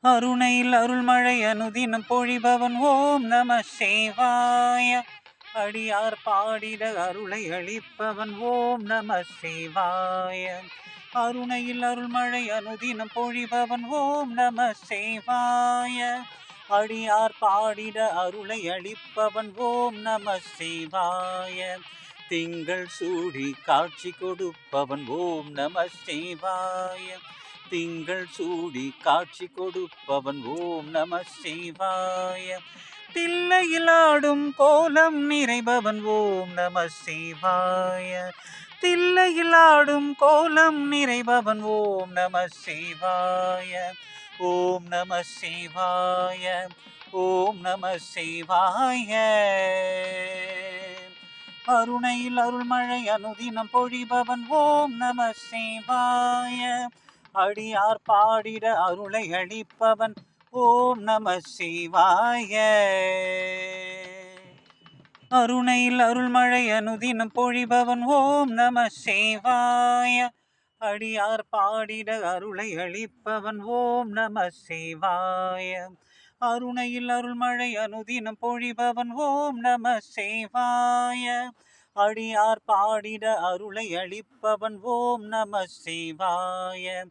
அருணையில் அருள்மழை அனுதினம் பொழிபவன் ஓம் நம சிவாய. அடியார் பாடிட அருளை அளிப்பவன் ஓம் நம சிவாய. அருணையில் அருள்மழை அனுதினம் பொழிபவன் ஓம் நம சிவாய. அடியார் பாடிட அருளை அளிப்பவன் ஓம் நம சிவாய. திங்கள் சூடி காட்சி கொடுப்பவன் ஓம் நம சிவாய. திங்கள் சூடி காட்சி கொடுப்பவன் ஓம் நம சிவாய. தில்லையில் ஆடும் கோலம் நிறைபவன் ஓம் நம சிவாய. தில்லையில் ஆடும் கோலம் நிறைபவன் ஓம் நம சிவாய. ஓம் நம சிவாய. ஓம் நம சிவாய. அருணையில் அருள்மழை அனுதினம் பொழிபவன் ஓம் நம சிவாய. அடியார் பாடிட அருளை அளிப்பவன். ஓம் நம சிவாய. அருணையில் அருள்மழை அனுதினம் பொழிபவன். ஓம் நம சிவாய. அடியார் பாடிட அருளை அளிப்பவன். ஓம் நம சிவாய. அருணையில் அருள்மழை அனுதினம் பொழிபவன். ஓம் நம சிவாய. அடியார் பாடிட அருளை அளிப்பவன் ஓம் நம சிவாய.